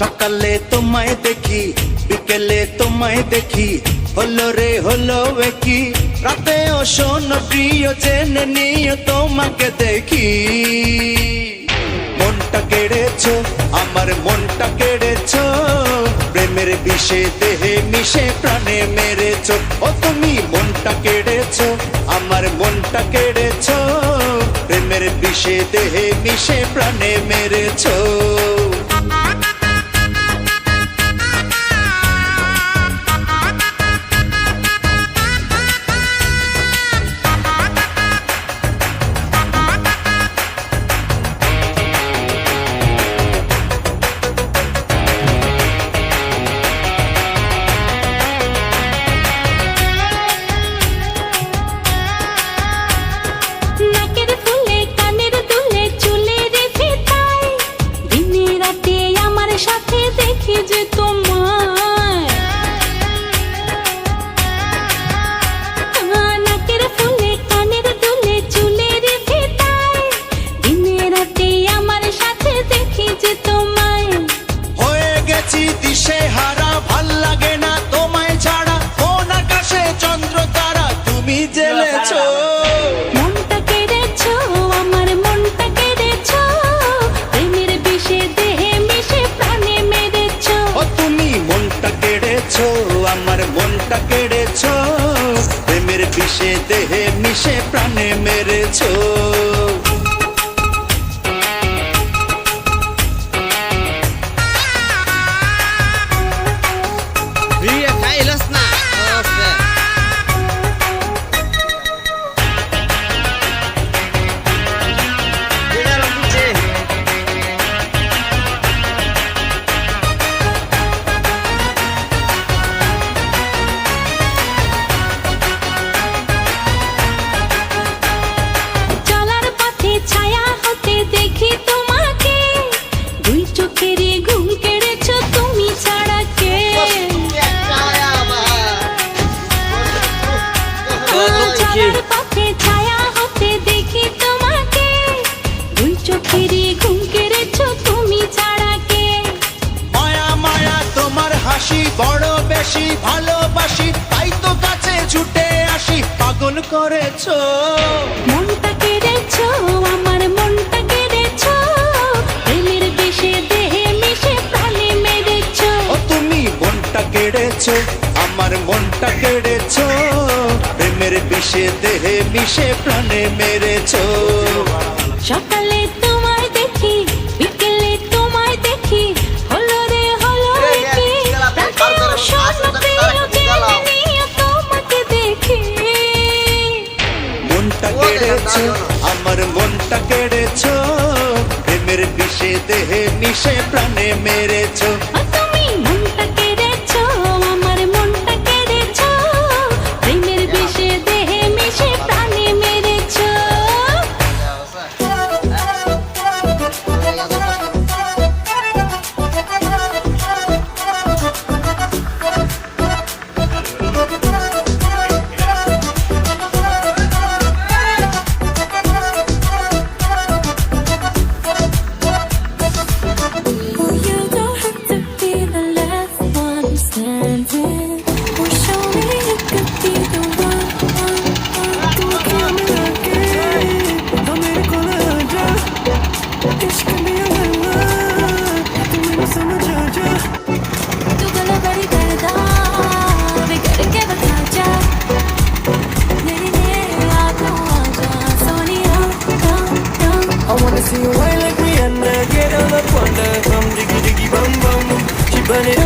সকালে তোমায় দেখি, বিকেলে তোমায় দেখি, হলো রে, হলো কি রাতে ও শোন প্রিয়, জেনে নিয়ে তোমাকে দেখি। মনটা কেড়েছো, আমার মনটা কেড়েছো, প্রেমের বিষে দেহে মিশে প্রাণে মেরেছো। ও তুমি মনটা কেড়েছো, আমার মনটা কেড়েছো, প্রেমের বিষে দেহে মিশে প্রাণে মেরেছো। বিষে দেহে মিশে প্রাণে মেরেছো। চলার পথে ছায়া হতে দেখি তোমাকে। দুই চোখেরই ঘুম কেড়েছো তুমি ছাড়া কে? মায়া মায়া তোমার হাসি বড় বেশি ভালোবাসি তাই তো কাছে ছুটে আসি পাগল করেছ। মনটা কেড়েছো আমার মনটা কেড়েছো। প্রেমের দেহে মিশে প্রাণে মেরেছো। ও তুমি মনটা কেড়েছো আমার মনটা কেড়েছো। প্রেমের বিষে দেহে মিশে প্রাণে মেরেছো। সকালে তোমায় দেখি বিকেলে তোমায় দেখি হলো রে হলো কি? তোমাকে দেখি। মনটা কেড়েছো আমার মনটা কেড়েছো প্রেমের বিষে দেহে মিশে প্রাণে মেরেছো। bam bam, she burn it